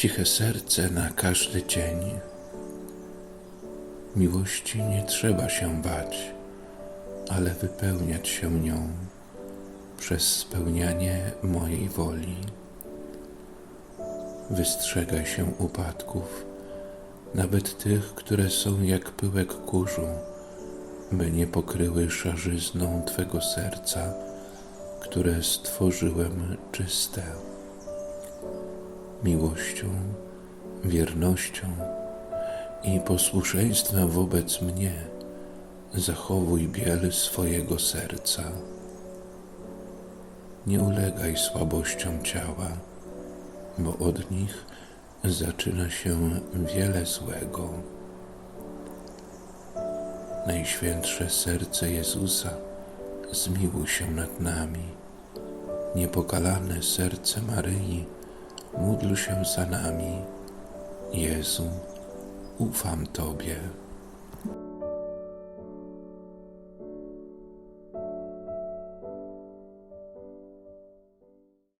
ciche serce na każdy dzień. Miłości nie trzeba się bać, ale wypełniać się nią przez spełnianie mojej woli. Wystrzegaj się upadków, nawet tych, które są jak pyłek kurzu, by nie pokryły szarzyzną Twego serca, które stworzyłem czyste. Miłością, wiernością i posłuszeństwem wobec mnie zachowuj biel swojego serca. Nie ulegaj słabościom ciała, bo od nich zaczyna się wiele złego. Najświętsze serce Jezusa, zmiłuj się nad nami. Niepokalane serce Maryi, módl się za nami. Jezu, ufam Tobie.